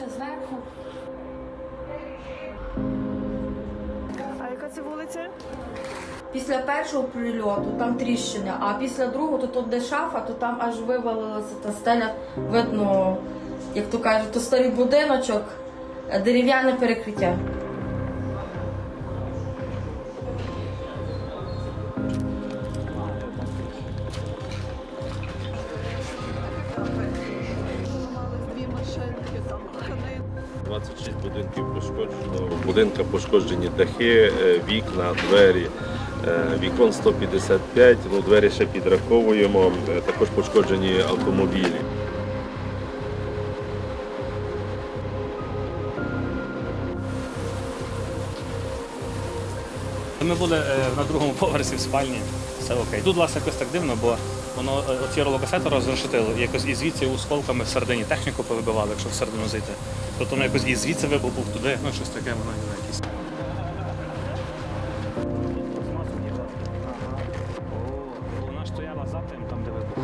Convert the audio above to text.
ще зверху. А яка це вулиця? Після першого прильоту там тріщина, а після другого, то тут де шафа, то там аж вивалилася та стеля, видно, як то кажуть, то старий будиночок, е, дерев'яне перекриття. 26 будинків пошкоджено. У будинка пошкоджені дахи, е, вікна, двері. Е, Вікон 155, ну, двері ще підраховуємо. Е, Також пошкоджені автомобілі. Ми були е, на другому поверсі в спальні. Все окей. Тут, власне, якось так дивно, бо воно е, оці ролокасети розрешетило, і якось і звідси осколками всередині техніку повибивали, якщо всередину зайти. Тобто воно якось і звідси вибухнув туди, ну щось таке, воно не якесь. Вона стояла за тим, там де вибух.